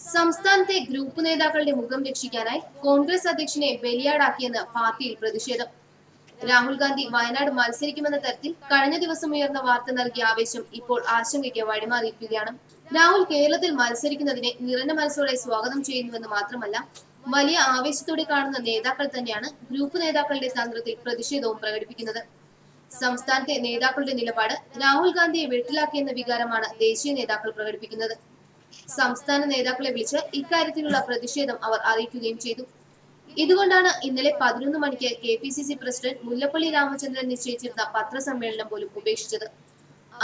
സംസ്ഥാനത്തെ ഗ്രൂപ്പ് നേതാക്കളുടെ മുഖം രക്ഷിക്കാനായി കോൺഗ്രസ് അധ്യക്ഷനെ ബലിയാടാക്കിയെന്ന് പാർട്ടിയിൽ പ്രതിഷേധം. രാഹുൽ ഗാന്ധി വയനാട് മത്സരിക്കുമെന്ന തരത്തിൽ കഴിഞ്ഞ ദിവസം ഉയർന്ന വാർത്ത നൽകിയ ആവേശം ഇപ്പോൾ ആശങ്കയ്ക്ക് വഴിമാറിയിരിക്കുകയാണ്. രാഹുൽ കേരളത്തിൽ മത്സരിക്കുന്നതിനെ നിറഞ്ഞ മനസ്സോടെ സ്വാഗതം ചെയ്യുന്നുവെന്ന് മാത്രമല്ല വലിയ ആവേശത്തോടെ കാണുന്ന നേതാക്കൾ തന്നെയാണ് ഗ്രൂപ്പ് നേതാക്കളുടെ തന്ത്രത്തിൽ പ്രതിഷേധവും പ്രകടിപ്പിക്കുന്നത്. സംസ്ഥാനത്തെ നേതാക്കളുടെ നിലപാട് രാഹുൽ ഗാന്ധിയെ വെട്ടിലാക്കിയെന്ന വികാരമാണ് ദേശീയ നേതാക്കൾ പ്രകടിപ്പിക്കുന്നത്. സംസ്ഥാന നേതാക്കളെ വിളിച്ച് ഇക്കാര്യത്തിലുള്ള പ്രതിഷേധം അവർ അറിയിക്കുകയും ചെയ്തു. ഇതുകൊണ്ടാണ് ഇന്നലെ പതിനൊന്ന് മണിക്ക് K P C C president Mullappally Ramachandran നിശ്ചയിച്ചിരുന്ന പത്രസമ്മേളനം പോലും ഉപേക്ഷിച്ചത്.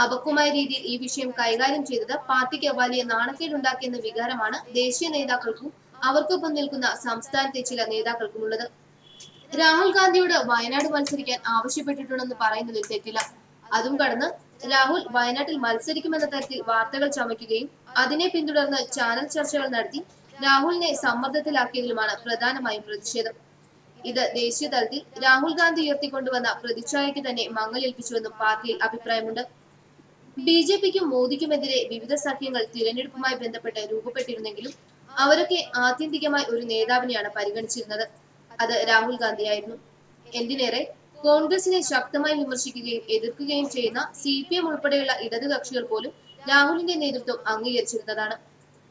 അപക്വമായ രീതിയിൽ ഈ വിഷയം കൈകാര്യം ചെയ്തത് പാർട്ടിക്ക് വലിയ നാണക്കേടുണ്ടാക്കിയെന്ന വികാരമാണ് ദേശീയ നേതാക്കൾക്കും അവർക്കൊപ്പം നിൽക്കുന്ന സംസ്ഥാനത്തെ ചില നേതാക്കൾക്കുമുള്ളത്. രാഹുൽ ഗാന്ധിയോട് വയനാട് മത്സരിക്കാൻ ആവശ്യപ്പെട്ടിട്ടുണ്ടെന്ന് പറയുന്നതിൽ തെറ്റില്ല. അതും കടന്ന് രാഹുൽ വയനാട്ടിൽ മത്സരിക്കുമെന്ന തരത്തിൽ വാർത്തകൾ ചമയ്ക്കുകയും അതിനെ പിന്തുടർന്ന് ചാനൽ ചർച്ചകൾ നടത്തി രാഹുലിനെ സമ്മർദ്ദത്തിലാക്കിയതിലുമാണ് പ്രധാനമായും പ്രതിഷേധം. ഇത് ദേശീയ തലത്തിൽ രാഹുൽ ഗാന്ധി ഉയർത്തിക്കൊണ്ടുവന്ന പ്രതിച്ഛായയ്ക്ക് തന്നെ മങ്ങലേൽപ്പിച്ചുവെന്നും പാർട്ടിയിൽ അഭിപ്രായമുണ്ട്. ബി ജെ പിക്കും മോദിക്കുമെതിരെ വിവിധ സഖ്യങ്ങൾ തിരഞ്ഞെടുപ്പുമായി ബന്ധപ്പെട്ട് രൂപപ്പെട്ടിരുന്നെങ്കിലും അവരൊക്കെ ആത്യന്തികമായി ഒരു നേതാവിനെയാണ് പരിഗണിച്ചിരുന്നത്. അത് രാഹുൽ ഗാന്ധിയായിരുന്നു. എന്തിനേറെ കോൺഗ്രസിനെ ശക്തമായി വിമർശിക്കുകയും എതിർക്കുകയും ചെയ്യുന്ന സി പി എം ഉൾപ്പെടെയുള്ള ഇടത് കക്ഷികൾ പോലും രാഹുലിന്റെ നേതൃത്വം അംഗീകരിച്ചിരുന്നതാണ്.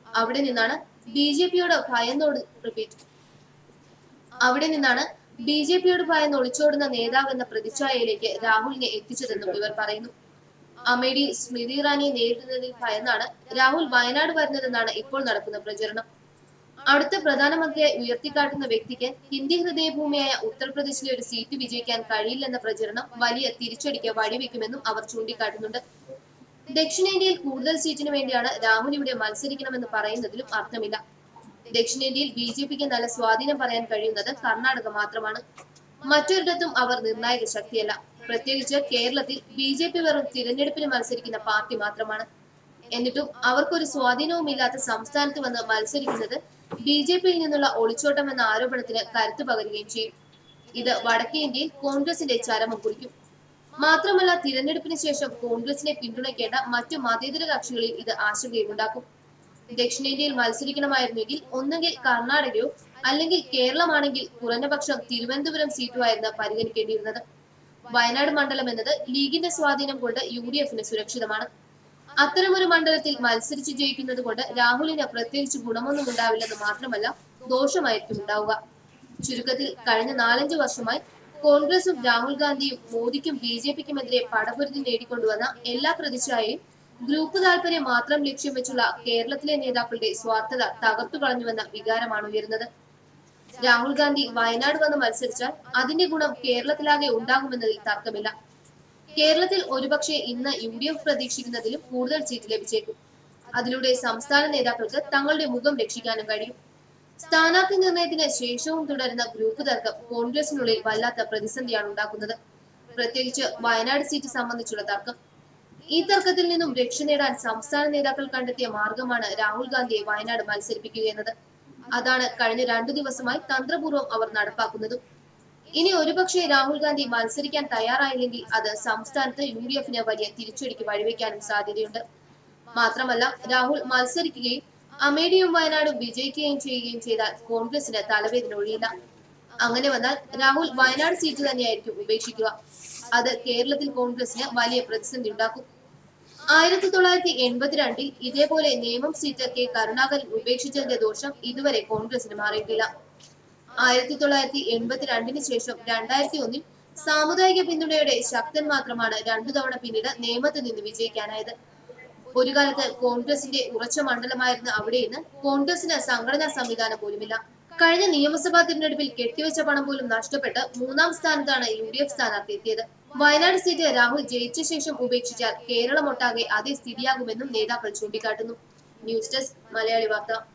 അവിടെ നിന്നാണ് ബി ജെ പിയോട് ഭയന്നോട് റിപ്പീറ്റ് അവിടെ നിന്നാണ് ബി ജെ പിയോട് ഭയന്ന് ഒളിച്ചോടുന്ന നേതാവെന്ന പ്രതിച്ഛായയിലേക്ക് രാഹുലിനെ എത്തിച്ചതെന്നും ഇവർ പറയുന്നു. അമേഡി സ്മൃതി ഇറാനിയെ നേരിടുന്നതിൽ ഭയന്നാണ് രാഹുൽ വയനാട് വരുന്നതെന്നാണ് ഇപ്പോൾ നടക്കുന്ന പ്രചരണം. അടുത്ത പ്രധാനമന്ത്രിയെ ഉയർത്തിക്കാട്ടുന്ന വ്യക്തിക്ക് ഹിന്ദി ഹൃദയഭൂമിയായ ഉത്തർപ്രദേശിലെ ഒരു സീറ്റ് വിജയിക്കാൻ കഴിയില്ലെന്ന പ്രചരണം വലിയ തിരിച്ചടിക്ക് വഴിവെക്കുമെന്നും അവർ ചൂണ്ടിക്കാട്ടുന്നുണ്ട്. ദക്ഷിണേന്ത്യയിൽ കൂടുതൽ സീറ്റിനു വേണ്ടിയാണ് രാഹുൽ ഇവിടെ മത്സരിക്കണമെന്ന് പറയുന്നതിലും അർത്ഥമില്ല. ദക്ഷിണേന്ത്യയിൽ ബി ജെ പിക്ക് നല്ല സ്വാധീനം പറയാൻ കഴിയുന്നത് കർണാടക മാത്രമാണ്. മറ്റൊരിടത്തും അവർ നിർണായക ശക്തിയല്ല. പ്രത്യേകിച്ച് കേരളത്തിൽ ബി ജെ പി വെറും തിരഞ്ഞെടുപ്പിന് മത്സരിക്കുന്ന പാർട്ടി മാത്രമാണ്. എന്നിട്ടും അവർക്കൊരു സ്വാധീനവും ഇല്ലാത്ത സംസ്ഥാനത്ത് വന്ന് മത്സരിക്കുന്നത് ബി ജെ പിയിൽ നിന്നുള്ള ഒളിച്ചോട്ടം എന്ന ആരോപണത്തിന് കരുത്തു പകരുകയും ചെയ്യും. ഇത് വടക്കേ ഇന്ത്യയിൽ കോൺഗ്രസിന്റെ ചരമം കുറിക്കും. മാത്രമല്ല തിരഞ്ഞെടുപ്പിന് ശേഷം കോൺഗ്രസിനെ പിന്തുണയ്ക്കേണ്ട മറ്റു മതേതര കക്ഷികളിൽ ഇത് ആശങ്കയുണ്ടാക്കും ദക്ഷിണേന്ത്യയിൽ മത്സരിക്കണമായിരുന്നെങ്കിൽ ഒന്നെങ്കിൽ കർണാടകയോ അല്ലെങ്കിൽ കേരളമാണെങ്കിൽ കുറഞ്ഞപക്ഷം തിരുവനന്തപുരം സീറ്റുമായിരുന്നു പരിഗണിക്കേണ്ടിയിരുന്നത്. വയനാട് മണ്ഡലം എന്നത് ലീഗിന്റെ സ്വാധീനം കൊണ്ട് യു സുരക്ഷിതമാണ്. അത്തരമൊരു മണ്ഡലത്തിൽ മത്സരിച്ച് ജയിക്കുന്നത് കൊണ്ട് രാഹുലിന് പ്രത്യേകിച്ച് ഗുണമൊന്നും ഉണ്ടാവില്ലെന്ന് മാത്രമല്ല ദോഷമായിരിക്കും ഉണ്ടാവുക. ചുരുക്കത്തിൽ കഴിഞ്ഞ നാലഞ്ച് വർഷമായി കോൺഗ്രസും രാഹുൽ ഗാന്ധിയും മോദിക്കും ബി ജെ പിക്കുമെതിരെ പടപൊരുതി നേടിക്കൊണ്ടുവന്ന എല്ലാ പ്രതിച്ഛായയും ഗ്രൂപ്പ് താല്പര്യം മാത്രം ലക്ഷ്യം വെച്ചുള്ള കേരളത്തിലെ നേതാക്കളുടെ സ്വാർത്ഥത തകർത്തു കളഞ്ഞുവെന്ന വികാരമാണ് ഉയരുന്നത്. രാഹുൽ ഗാന്ധി വയനാട് വന്ന് മത്സരിച്ചാൽ അതിന്റെ ഗുണം കേരളത്തിലാകെ ഉണ്ടാകുമെന്നതിൽ തർക്കമില്ല. കേരളത്തിൽ ഒരുപക്ഷെ ഇന്ന് യു ഡി എഫ് പ്രതീക്ഷിക്കുന്നതിലും കൂടുതൽ സീറ്റ് ലഭിച്ചേക്കും. അതിലൂടെ സംസ്ഥാന നേതാക്കൾക്ക് തങ്ങളുടെ മുഖം രക്ഷിക്കാനും കഴിയും. സ്ഥാനാർത്ഥി നിർണയത്തിന് ശേഷവും തുടരുന്ന ഗ്രൂപ്പ് തർക്കം കോൺഗ്രസിനുള്ളിൽ വല്ലാത്ത പ്രതിസന്ധിയാണ് ഉണ്ടാക്കുന്നത്. പ്രത്യേകിച്ച് വയനാട് സീറ്റ് സംബന്ധിച്ചുള്ള തർക്കം. ഈ തർക്കത്തിൽ നിന്നും രക്ഷ നേടാൻ സംസ്ഥാന നേതാക്കൾ കണ്ടെത്തിയ മാർഗമാണ് രാഹുൽ ഗാന്ധിയെ വയനാട് മത്സരിപ്പിക്കുക എന്നത്. അതാണ് കഴിഞ്ഞ രണ്ടു ദിവസമായി തന്ത്രപൂർവം അവർ നടപ്പാക്കുന്നതും. ഇനി ഒരുപക്ഷെ രാഹുൽ ഗാന്ധി മത്സരിക്കാൻ തയ്യാറായില്ലെങ്കിൽ അത് സംസ്ഥാനത്ത് യു ഡി എഫിന് വലിയ തിരിച്ചടിക്ക് വഴിവെക്കാനും സാധ്യതയുണ്ട്. മാത്രമല്ല രാഹുൽ മത്സരിക്കുകയും അമേഠിയും വയനാടും വിജയിക്കുകയും ചെയ്യുകയും ചെയ്താൽ കോൺഗ്രസിന് തലവേദന ഒഴിയില്ല. അങ്ങനെ വന്നാൽ രാഹുൽ വയനാട് സീറ്റ് തന്നെയായിരിക്കും ഉപേക്ഷിക്കുക. അത് കേരളത്തിൽ കോൺഗ്രസിന് വലിയ പ്രതിസന്ധി ഉണ്ടാക്കും. ആയിരത്തി തൊള്ളായിരത്തി എൺപത്തിരണ്ടിൽ ഇതേപോലെ നിയമം സീറ്റ് കെ കരുണാകരൻ ഉപേക്ഷിച്ചതിന്റെ ദോഷം ഇതുവരെ കോൺഗ്രസിന് മാറിയിട്ടില്ല. ആയിരത്തി തൊള്ളായിരത്തി എൺപത്തിരണ്ടിന് ശേഷം രണ്ടായിരത്തി ഒന്നിൽ സാമുദായിക പിന്തുണയുടെ ശക്തൻ മാത്രമാണ് രണ്ടു തവണ പിന്നീട് നിയമത്തിൽ നിന്ന് വിജയിക്കാനായത്. ഒരു കാലത്ത് കോൺഗ്രസിന്റെ ഉറച്ച മണ്ഡലമായിരുന്ന അവിടെ ഇന്ന് കോൺഗ്രസിന് സംഘടനാ സംവിധാനം പോലുമില്ല. കഴിഞ്ഞ നിയമസഭാ തിരഞ്ഞെടുപ്പിൽ കെട്ടിവെച്ച പണം പോലും നഷ്ടപ്പെട്ട് മൂന്നാം സ്ഥാനത്താണ് യു ഡി എഫ് സ്ഥാനാർത്ഥി എത്തിയത് വയനാട് സീറ്റ് രാഹുൽ ജയിച്ച ശേഷം ഉപേക്ഷിച്ചാൽ കേരളമൊട്ടാകെ അതേ സ്ഥിതിയാകുമെന്നും നേതാക്കൾ ചൂണ്ടിക്കാട്ടുന്നു. ന്യൂസ് ഡെസ്ക് മലയാളി വാർത്ത.